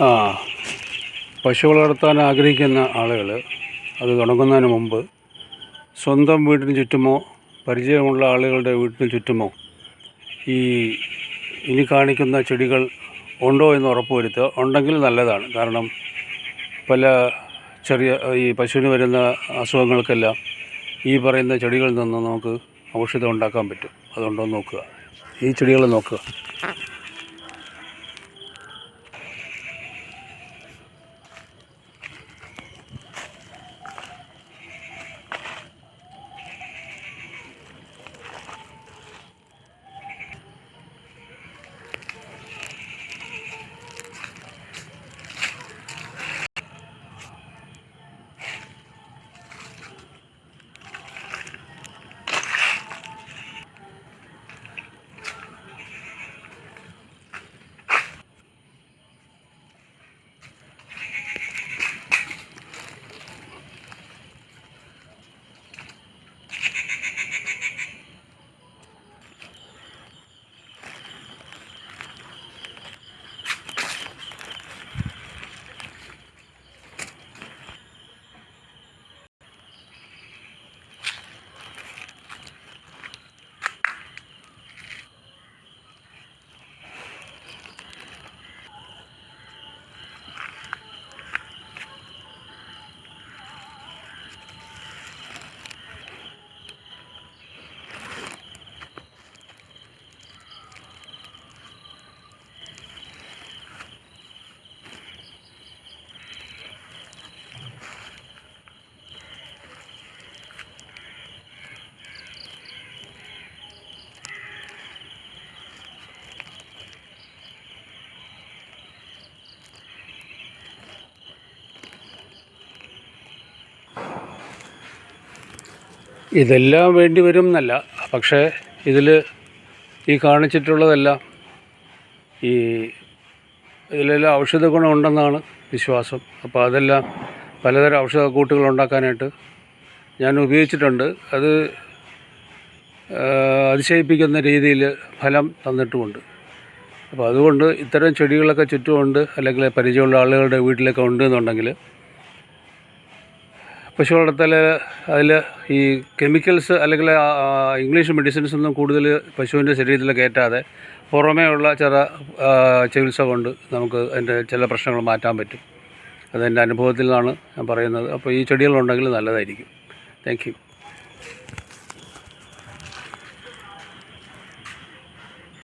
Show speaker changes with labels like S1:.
S1: ആ പശു വളർത്താൻ ആഗ്രഹിക്കുന്ന ആളുകൾ അത് തുടങ്ങുന്നതിന് മുമ്പ് സ്വന്തം വീടിന് ചുറ്റുമോ പരിചയമുള്ള ആളുകളുടെ വീടിന് ചുറ്റുമോ ഈ ഇനി കാണിക്കുന്ന ചെടികൾ ഉണ്ടോ എന്ന് ഉറപ്പുവരുത്തുക ഉണ്ടെങ്കിൽ നല്ലതാണ്. കാരണം പല ചെറിയ ഈ പശുവിന് വരുന്ന അസുഖങ്ങൾക്കെല്ലാം ഈ പറയുന്ന ചെടികളിൽ നിന്ന് നമുക്ക് ഔഷധം ഉണ്ടാക്കാൻ പറ്റും. എന്ന് നോക്കുക. ഈ ചെടികൾ നോക്കുക. ഇതെല്ലാം വേണ്ടി വരും എന്നല്ല പക്ഷേ ഇതിൽ ഈ കാണിച്ചിട്ടുള്ളതെല്ലാം ഈ ഇതിലെല്ലാം ഔഷധ ഗുണമുണ്ടെന്നാണ് വിശ്വാസം. അപ്പോൾ അതെല്ലാം പലതരം ഔഷധ കൂട്ടുകൾ ഉണ്ടാക്കാനായിട്ട് ഞാൻ ഉപയോഗിച്ചിട്ടുണ്ട്. അത് അതിശയിപ്പിക്കുന്ന രീതിയിൽ ഫലം തന്നിട്ടുമുണ്ട്. അപ്പോൾ അതുകൊണ്ട് ഇത്തരം ചെടികളൊക്കെ ചുറ്റുമുണ്ട് അല്ലെങ്കിൽ പരിചയമുള്ള ആളുകളുടെ വീട്ടിലൊക്കെ ഉണ്ട് എന്നുണ്ടെങ്കിൽ പശു വളർത്തൽ അതിൽ ഈ കെമിക്കൽസ് അല്ലെങ്കിൽ ഇംഗ്ലീഷ് മെഡിസിൻസ് ഒന്നും കൂടുതൽ പശുവിന്റെ ശരീരത്തിൽ കയറ്റാതെ പുറമേ ഉള്ള ചില ചികിത്സ കൊണ്ട് നമുക്ക് അതിന്റെ ചില പ്രശ്നങ്ങൾ മാറ്റാൻ പറ്റും. അതെന്റെ അനുഭവത്തിൽ നിന്നാണ് ഞാൻ പറയുന്നത്. അപ്പോൾ ഈ ചെടികളുണ്ടെങ്കിൽ നല്ലതായിരിക്കും. താങ്ക്